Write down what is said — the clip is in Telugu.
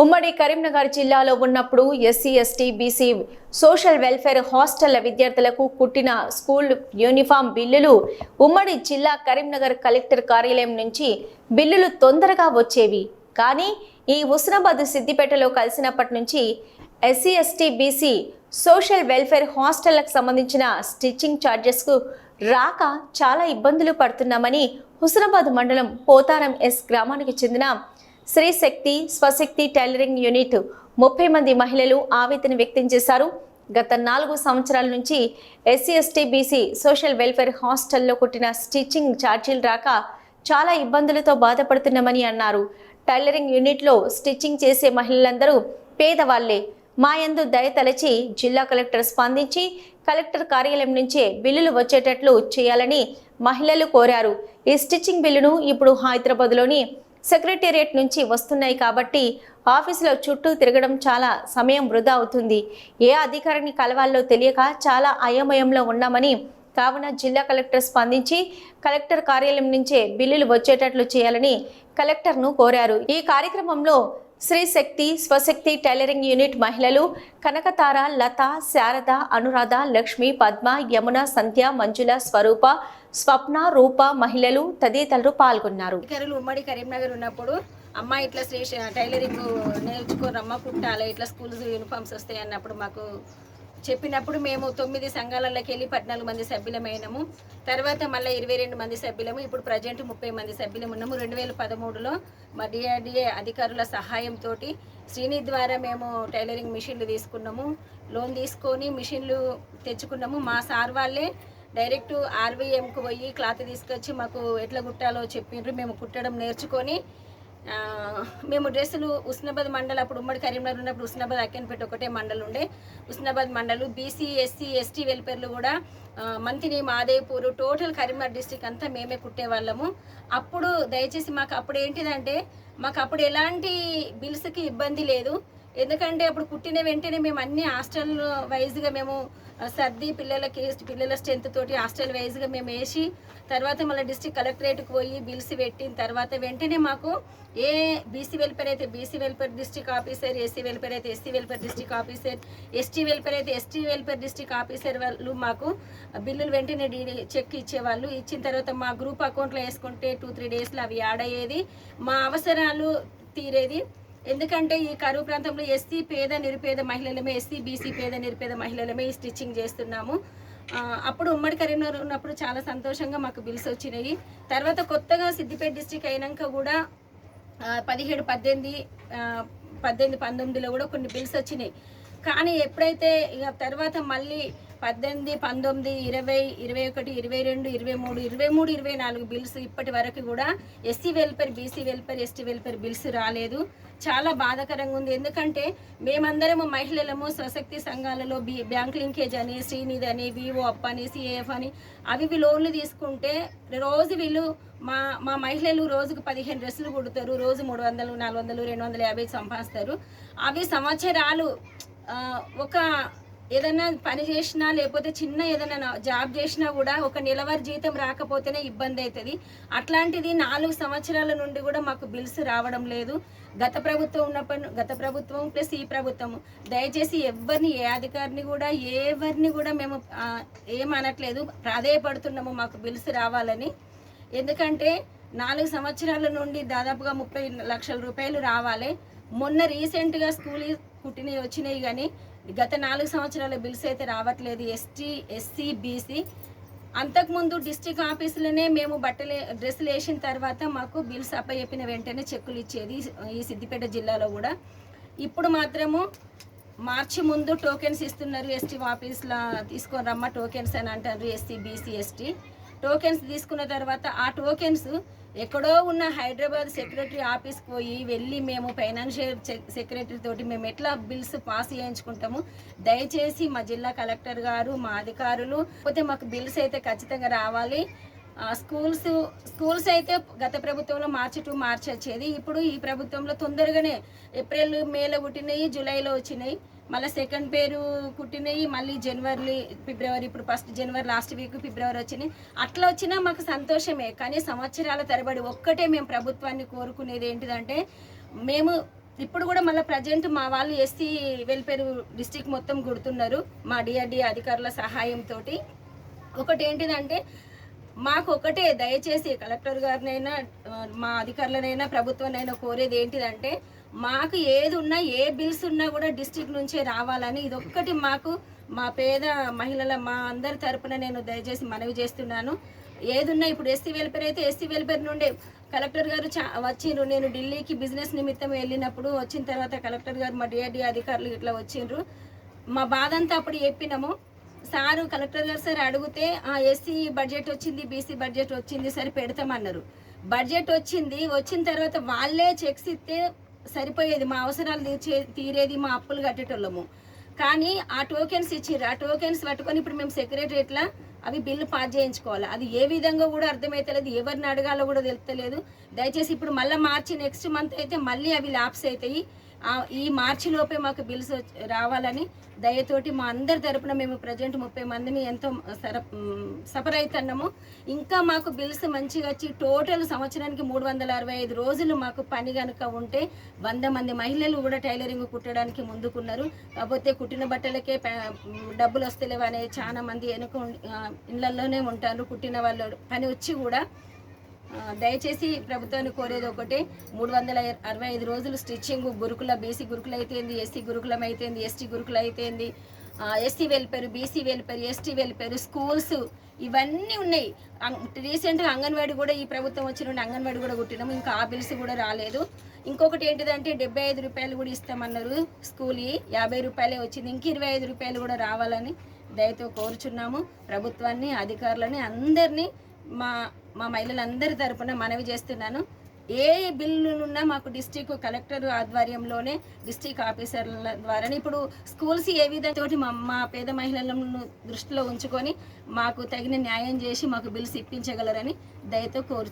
ఉమ్మడి కరీంనగర్ జిల్లాలో ఉన్నప్పుడు SC ST BC social welfare హాస్టళ్ళ విద్యార్థులకు కుట్టిన స్కూల్ యూనిఫామ్ బిల్లులు ఉమ్మడి జిల్లా కరీంనగర్ కలెక్టర్ కార్యాలయం నుంచి బిల్లులు తొందరగా వచ్చేవి. కానీ ఈ హుస్నాబాద్ సిద్దిపేటలో కలిసినప్పటి నుంచి SC ST BC social welfare హాస్టళ్ళకు సంబంధించిన స్టిచ్చింగ్ ఛార్జెస్కు రాక చాలా ఇబ్బందులు పడుతున్నామని హుస్నాబాద్ మండలం పోతారం ఎస్ గ్రామానికి చెందిన శ్రీ శక్తి స్వశక్తి టైలరింగ్ యూనిట్ ముప్పై మంది మహిళలు ఆవేదన వ్యక్తం చేశారు. గత నాలుగు సంవత్సరాల నుంచి SC ST BC social welfare హాస్టల్లో కుట్టిన స్టిచ్చింగ్ ఛార్జీలు రాక చాలా ఇబ్బందులతో బాధపడుతున్నామని అన్నారు. టైలరింగ్ యూనిట్లో స్టిచ్చింగ్ చేసే మహిళలందరూ పేదవాళ్ళే. మా యందు దయతలచి జిల్లా కలెక్టర్ స్పందించి కలెక్టర్ కార్యాలయం నుంచే బిల్లులు వచ్చేటట్లు చేయాలని మహిళలు కోరారు. ఈ స్టిచ్చింగ్ బిల్లును ఇప్పుడు హైదరాబాద్లోని సెక్రటేరియట్ నుంచి వస్తున్నాయి కాబట్టి ఆఫీసులో చుట్టూ తిరగడం చాలా సమయం వృధా అవుతుంది. ఏ అధికారిని కలవాలో తెలియక చాలా అయోమయంలో ఉన్నామని కావున జిల్లా కలెక్టర్ స్పందించి కలెక్టర్ కార్యాలయం నుంచే బిల్లులు వచ్చేటట్లు చేయాలని కలెక్టర్ను కోరారు. ఈ కార్యక్రమంలో శ్రీ శక్తి స్వశక్తి టైలరింగ్ యూనిట్ మహిళలు కనకతార లత శారద అనురాధ లక్ష్మి పద్మ యమున సంధ్య మంజుల స్వరూప స్వప్న రూప మహిళలు తదితరులు పాల్గొన్నారు. ఉమ్మడి కరీంనగర్ ఉన్నప్పుడు అమ్మ ఇట్లా శ్రీ టైలరింగ్ నేర్చుకోరమ్మ కుట్టాలి ఇట్లా స్కూల్స్ యూనిఫామ్స్ వస్తాయి అన్నప్పుడు మాకు చెప్పినప్పుడు మేము తొమ్మిది సంఘాలలోకి వెళ్ళి పద్నాలుగు మంది సభ్యులమైనము. తర్వాత మళ్ళీ ఇరవై రెండు మంది సభ్యులము. ఇప్పుడు ప్రజెంట్ ముప్పై మంది సభ్యులం ఉన్నాము. రెండు వేల పదమూడులో మా డిఆర్డిఏ అధికారుల సహాయంతో శ్రీని ద్వారా మేము టైలరింగ్ మిషన్లు తీసుకున్నాము. లోన్ తీసుకొని మిషన్లు తెచ్చుకున్నాము. మా సార్ వాళ్ళే డైరెక్ట్ ఆర్వీఎంకు పోయి క్లాత్ తీసుకొచ్చి మాకు ఎట్లా కుట్టాలో చెప్పిండ్రు మేము కుట్టడం నేర్చుకొని మేము డ్రెస్సులు ఉస్నాబాద్ మండల్ అప్పుడు ఉమ్మడి కరీంనగర్ ఉన్నప్పుడు ఉస్నాబాద్ అక్కన్పేట ఒకటే మండల్ ఉండే. Husnabad mandal BC SC ST వెల్ఫేర్లు కూడా మంతిని మాదేపూర్ టోటల్ కరీంనగర్ డిస్టిక్ అంతా మేమే కుట్టేవాళ్ళము. అప్పుడు దయచేసి మాకు అప్పుడు ఏంటిదంటే మాకు అప్పుడు ఎలాంటి బిల్స్కి ఇబ్బంది లేదు. ఎందుకంటే అప్పుడు పుట్టిన వెంటనే మేము అన్ని హాస్టల్ వైజ్గా మేము సర్ది పిల్లలకి పిల్లల స్ట్రెంత్ తోటి హాస్టల్ వైజ్గా మేము వేసి తర్వాత మళ్ళీ డిస్ట్రిక్ట్ కలెక్టరేట్కి పోయి బిల్స్ పెట్టిన తర్వాత వెంటనే మాకు ఏ బీసీ వెల్ఫేర్ అయితే BC welfare district officer SC welfare అయితే SC welfare district officer ST welfare అయితే ఎస్టీ వెల్ఫేర్ డిస్టిక్ ఆఫీసర్ వాళ్ళు మాకు బిల్లులు వెంటనే డీ చెక్ ఇచ్చేవాళ్ళు. ఇచ్చిన తర్వాత మా గ్రూప్ అకౌంట్లో వేసుకుంటే టూ త్రీ డేస్లో అవి యాడ్ అయ్యేది. మా అవసరాలు తీరేది. ఎందుకంటే ఈ కరువు ప్రాంతంలో ఎస్సీ పేద నిరుపేద మహిళలమే ఎస్సీ బీసీ పేద నిరుపేద మహిళలమే ఈ స్టిచ్చింగ్ చేస్తున్నాము. అప్పుడు ఉమ్మడి కరీంనగర్ ఉన్నప్పుడు చాలా సంతోషంగా మాకు బిల్స్ వచ్చినాయి. తర్వాత కొత్తగా సిద్దిపేట డిస్టిక్ అయినాక కూడా పదిహేడు పద్దెనిమిది పద్దెనిమిది పంతొమ్మిదిలో కూడా కొన్ని బిల్స్ వచ్చినాయి. కానీ ఎప్పుడైతే ఇక తర్వాత మళ్ళీ పద్దెనిమిది పంతొమ్మిది ఇరవై ఇరవై ఒకటి ఇరవై రెండు ఇరవై మూడు ఇరవై మూడు ఇరవై నాలుగు బిల్స్ ఇప్పటి వరకు కూడా SC welfare BC welfare ST welfare bills రాలేదు. చాలా బాధాకరంగా ఉంది. ఎందుకంటే మేమందరము మహిళలము స్వశక్తి సంఘాలలో బి బ్యాంక్ లింకేజ్ అని శ్రీనిధి అని వివో అప్ అని సిఏఎఫ్ అని అవి ఇవి లోన్లు తీసుకుంటే రోజు వీళ్ళు మా మా మహిళలు రోజుకు పదిహేను డ్రెస్సులు కుడతారు. రోజు మూడు వందలు నాలుగు వందలు రెండు వందల యాభై సంపాదిస్తారు. అవి సంవత్సరాలు ఒక ఏదైనా పని చేసినా లేకపోతే చిన్న ఏదైనా జాబ్ చేసినా కూడా ఒక నెలవారి జీతం రాకపోతేనే ఇబ్బంది అవుతుంది అట్లాంటిది నాలుగు సంవత్సరాల నుండి కూడా మాకు బిల్స్ రావడం లేదు. గత ప్రభుత్వం ఉన్నప్పటి గత ప్రభుత్వం ప్లస్ ఈ ప్రభుత్వం దయచేసి ఎవరిని ఏ అధికారిని కూడా ఎవరిని కూడా మేము ఏం అనట్లేదు ప్రాధేయపడుతున్నాము మాకు బిల్స్ రావాలని. ఎందుకంటే నాలుగు సంవత్సరాల నుండి దాదాపుగా ముప్పై లక్షల రూపాయలు రావాలి. మొన్న రీసెంట్గా స్కూల్ పుట్టినవి వచ్చినాయి కానీ గత నాలుగు సంవత్సరాల బిల్స్ అయితే రావట్లేదు. ST SC BC. అంతకుముందు డిస్టిక్ ఆఫీసులోనే మేము బట్టలు డ్రెస్సులు వేసిన తర్వాత మాకు బిల్స్ అప్పచెప్పిన వెంటనే చెక్కులు ఇచ్చేది ఈ సిద్దిపేట జిల్లాలో కూడా. ఇప్పుడు మాత్రము మార్చి ముందు టోకెన్స్ ఇస్తున్నారు ఎస్టీ ఆఫీస్లో తీసుకొని రమ్మ టోకెన్స్ అని అంటారు ఎస్సీ బీసీ ఎస్టీ. టోకెన్స్ తీసుకున్న తర్వాత ఆ టోకెన్స్ ఎక్కడో ఉన్న హైదరాబాద్ సెక్రటరీ ఆఫీస్కి పోయి వెళ్ళి మేము ఫైనాన్షియల్ సెక్రటరీ తోటి మేము ఎట్లా బిల్స్ పాస్ చేయించుకుంటాము? దయచేసి మా జిల్లా కలెక్టర్ గారు మా అధికారులు పోతే మాకు బిల్స్ అయితే ఖచ్చితంగా రావాలి. ఆ, స్కూల్స్ స్కూల్స్ అయితే గత ప్రభుత్వంలో మార్చి టు మార్చి వచ్చేది. ఇప్పుడు ఈ ప్రభుత్వంలో తొందరగానే ఏప్రిల్ మేలో పుట్టినాయి జూలైలో వచ్చినాయి. మళ్ళీ సెకండ్ పేరు పుట్టినవి మళ్ళీ జనవరి ఫిబ్రవరి ఇప్పుడు ఫస్ట్ జనవరి లాస్ట్ వీక్ ఫిబ్రవరి వచ్చినాయి. అట్లా వచ్చినా మాకు సంతోషమే కానీ సంవత్సరాల తరబడి ఒక్కటే మేము ప్రభుత్వాన్ని కోరుకునేది ఏంటిదంటే మేము ఇప్పుడు కూడా మళ్ళీ ప్రజెంట్ మా వాళ్ళు ఎస్సీ వెల్ఫేర్ డిస్టిక్ మొత్తం గుడుతున్నారు మా డిఆర్డి అధికారుల సహాయంతో ఒకటి ఏంటిదంటే మాకు ఒకటే దయచేసి కలెక్టర్ గారినైనా మా అధికారులనైనా ప్రభుత్వానైనా కోరేది ఏంటిదంటే మాకు ఏది ఉన్నా ఏ బిల్స్ ఉన్నా కూడా డిస్టిక్ నుంచే రావాలని ఇదొక్కటి మాకు మా పేద మహిళల మా అందరి తరపున నేను దయచేసి మనవి చేస్తున్నాను. ఏదున్నా ఇప్పుడు ఎస్సీ వెల్ఫేర్ అయితే ఎస్సీ వెల్ఫేర్ నుండే కలెక్టర్ గారు చా వచ్చిండ్రు. నేను ఢిల్లీకి బిజినెస్ నిమిత్తం వెళ్ళినప్పుడు వచ్చిన తర్వాత కలెక్టర్ గారు మా డిఆర్డి అధికారులు ఇట్లా వచ్చిండ్రు. మా బాధ అంతా అప్పుడు చెప్పినాము. సారు కలెక్టర్ గారు సార్ అడిగితే ఆ ఎస్సీ బడ్జెట్ వచ్చింది బీసీ బడ్జెట్ వచ్చింది సరే పెడతామన్నారు. బడ్జెట్ వచ్చింది వచ్చిన తర్వాత వాళ్ళే చెక్స్ ఇస్తే సరిపోయేది మా అవసరాలు తీర్చే తీరేది మా అప్పులు కట్టేటోళ్ళము. కానీ ఆ టోకెన్స్ ఇచ్చిర్రు. ఆ టోకెన్స్ పట్టుకొని ఇప్పుడు మేము సెక్రటరియట్లా అవి బిల్లు పాస్ చేయించుకోవాలి? అది ఏ విధంగా కూడా అర్థమైతలేదు. ఎవరిని అడగాలో కూడా తెలుస్తలేదు దయచేసి ఇప్పుడు మళ్ళీ మార్చి నెక్స్ట్ మంత్ అయితే మళ్ళీ అవి ల్యాప్స్ అవుతాయి. ఈ మార్చి లోపే మాకు బిల్స్ వచ్చి- రావాలని దయతోటి మా అందరి తరపున మేము ప్రజెంట్ ముప్పై మందిని ఎంతో సర సఫర్ అవుతున్నాము ఇంకా మాకు బిల్స్ మంచిగా వచ్చి టోటల్ సంవత్సరానికి మూడు వందల అరవై ఐదు రోజులు మాకు పని కనుక ఉంటే వంద మంది మహిళలు కూడా టైలరింగ్ కుట్టడానికి ముందుకున్నారు. కాకపోతే కుట్టిన బట్టలకే డబ్బులు వస్తలేవు అనే చాలా మంది వెనుక ఇళ్ళలోనే ఇళ్ళల్లోనే ఉంటారు. కుట్టిన వాళ్ళు పని వచ్చి కూడా దయచేసి ప్రభుత్వాన్ని కోరేది ఒకటే. మూడు వందల అరవై ఐదు రోజులు స్టిచ్చింగ్ గురుకుల బీసీ గురుకులు అయితేంది ఎస్సీ గురుకులం అయితేంది ఎస్టీ గురుకులు అయితేంది SC welfare BC welfare ST welfare schools ఇవన్నీ ఉన్నాయి. రీసెంట్గా అంగన్వాడీ కూడా ఈ ప్రభుత్వం వచ్చిన అంగన్వాడీ కూడా కుట్టినాము. ఇంకా ఆ బిల్స్ కూడా రాలేదు. ఇంకొకటి ఏంటిదంటే డెబ్బై ఐదు రూపాయలు కూడా ఇస్తామన్నారు స్కూల్. యాభై రూపాయలే వచ్చింది. ఇంక ఇరవై ఐదు రూపాయలు కూడా రావాలని దయతో కోరుచున్నాము. ప్రభుత్వాన్ని అధికారులని అందరినీ మా మా మహిళలందరి తరపున మనవి చేస్తున్నాను. ఏ బిల్లులున్నా మాకు డిస్టిక్ కలెక్టర్ ఆధ్వర్యంలోనే డిస్టిక్ ఆఫీసర్ల ద్వారా ఇప్పుడు స్కూల్స్ ఏ విధంగా మా మా పేద మహిళలను దృష్టిలో ఉంచుకొని మాకు తగిన న్యాయం చేసి మాకు బిల్స్ ఇప్పించగలరని దయతో కోరు